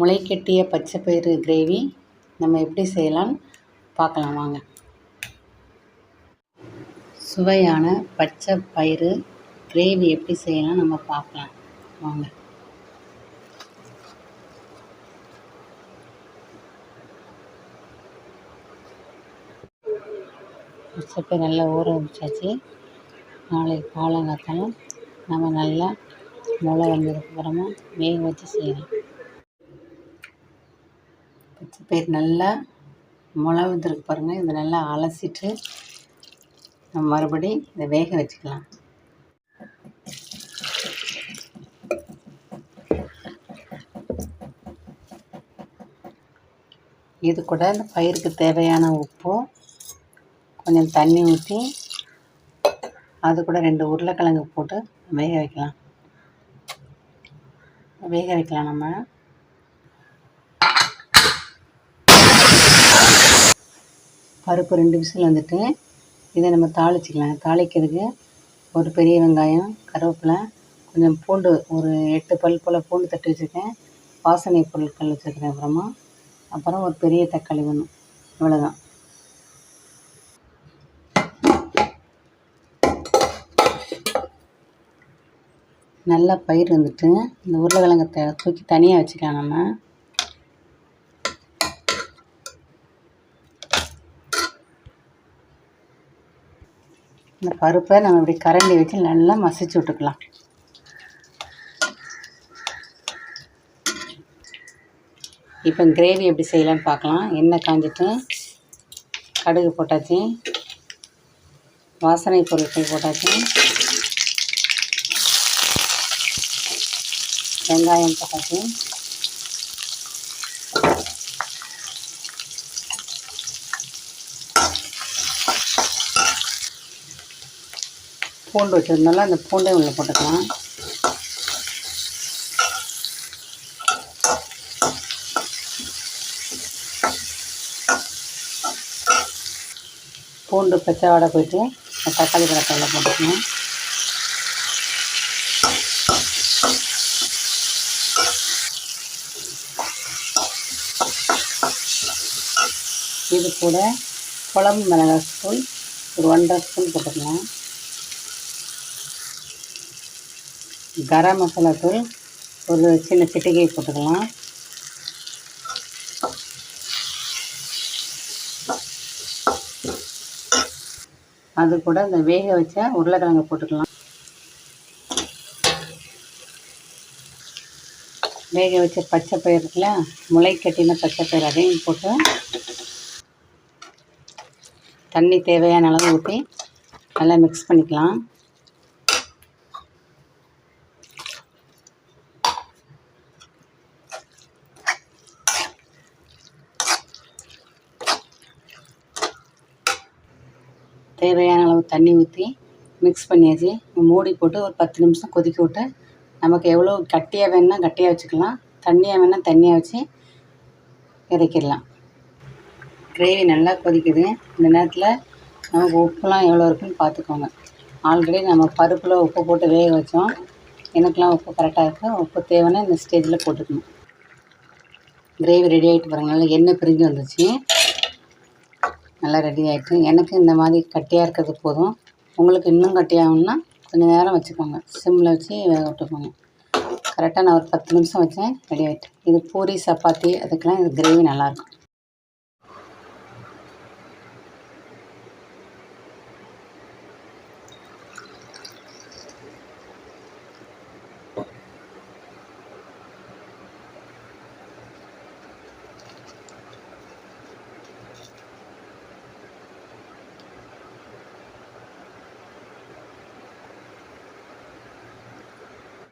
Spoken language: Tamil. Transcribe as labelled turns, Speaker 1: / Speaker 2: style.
Speaker 1: முளைக்கட்டிய பச்சைப்பயிறு கிரேவி நம்ம எப்படி செய்யலான்னு பார்க்கலாம் வாங்க. சுவையான பச்சை பயிறு கிரேவி எப்படி செய்யலாம் நம்ம பார்க்கலாம். வாங்க. பச்சைப்பயிறு நல்லா ஊற வச்சாச்சு. நாளைக்கு காலங்காத்தாலும் நம்ம நல்லா முளை வந்ததுக்கப்புறமா வேக வச்சு செய்யலாம். பச்சைப்பயிறு நல்லா முளை வந்துருக்கு பாருங்கள் இதை நல்லா அலசிட்டு நம்ம மறுபடி இதை வேக வச்சுக்கலாம். இது கூட இந்த பயிருக்கு தேவையான உப்பும் கொஞ்சம் தண்ணி ஊற்றி அது கூட ரெண்டு உருளைக்கிழங்கு போட்டு வேக வைக்கலாம். வேக வைக்கலாம் நம்ம. பருப்பு ரெண்டு விசில் வந்துட்டு இதை நம்ம தாளிச்சிக்கலாம். தாளிக்கிறதுக்கு ஒரு பெரிய வெங்காயம் கருவேப்பிலை கொஞ்சம் பூண்டு ஒரு எட்டு பல் போல் பூண்டு தட்டி வச்சுருக்கேன். வாசனை பொருட்கள் வச்சுருக்கேன் அப்புறமா. அப்புறம் ஒரு பெரிய தக்காளி வேணும். இவ்வளோதான் நல்லா பயிர் வந்துட்டு இந்த உருளைக்கிழங்க த தூக்கி தனியாக வச்சுக்கலாம் நம்ம. இந்த பருப்பை நம்ம இப்படி கரண்டி வச்சு நல்லா மசிச்சு விட்டுக்கலாம். இப்போ கிரேவி எப்படி செய்யலான்னு பார்க்கலாம். எண்ணெய் காஞ்சிட்டு கடுகு போட்டாச்சு. வாசனை பொருட்கள் போட்டாச்சு. வெங்காயம் போட்டாச்சு. பூண்டு வச்சுருந்தால அந்த பூண்டையும் உள்ளே போட்டுக்கலாம். பூண்டு பச்சை வடை போயிட்டு தக்காளி பழத்தில் போட்டுக்கணும் இது கூட குழம்பு மிளகாய் ஸ்பூன் ஒரு ஒன்றரை ஸ்பூன் போட்டுக்கலாம். கரம் மசாலா தூள் ஒரு சின்ன சிட்டிகை போட்டுக்கலாம். அது கூட இந்த வேக வச்ச உருளைக்கிழங்கு போட்டுக்கலாம். வேக வச்ச பச்சை பயிர் இருக்குல்ல முளை கட்டின பச்சை பயிர் அதையும் போட்டு தண்ணி தேவையான அளவு ஊற்றி நல்லா மிக்ஸ் பண்ணிக்கலாம். தேவையான அளவு தண்ணி ஊற்றி மிக்ஸ் பண்ணியாச்சு. மூடி போட்டு ஒரு பத்து நிமிஷம் கொதிக்க விட்டு நமக்கு எவ்வளோ கட்டியாக வேணுன்னா கட்டியாக வச்சுக்கலாம். தண்ணியாக வேணால் தண்ணியாக வச்சு இறக்கிடலாம். கிரேவி நல்லா கொதிக்குது. இந்த நேரத்தில் நமக்கு உப்புலாம் எவ்வளோ இருக்குன்னு பார்த்துக்கோங்க ஆல்ரெடி நம்ம பருப்பில் உப்பு போட்டு வேக வச்சோம். எனக்கெலாம் உப்பு கரெக்டாக இருக்குது உப்பு தேவைன்னா இந்த ஸ்டேஜில் போட்டுக்கணும். கிரேவி ரெடி ஆகிட்டு பாருங்கள் நல்லா எண்ணெய் பிரிஞ்சு வந்துச்சு நல்லா ரெடி ஆகிட்டு எனக்கு இந்த மாதிரி கட்டியாக இருக்கிறது போதும். உங்களுக்கு இன்னும் கட்டியாகணும்னா கொஞ்சம் நேரம் வச்சுக்கோங்க. சிம்மில் வச்சு வேக விட்டுக்கோங்க. கரெக்டாக நான் ஒரு பத்து நிமிஷம் வச்சேன் ரெடி ஆகிட்டு இது பூரி சப்பாத்தி அதுக்கெலாம் இது கிரேவி நல்லாயிருக்கும்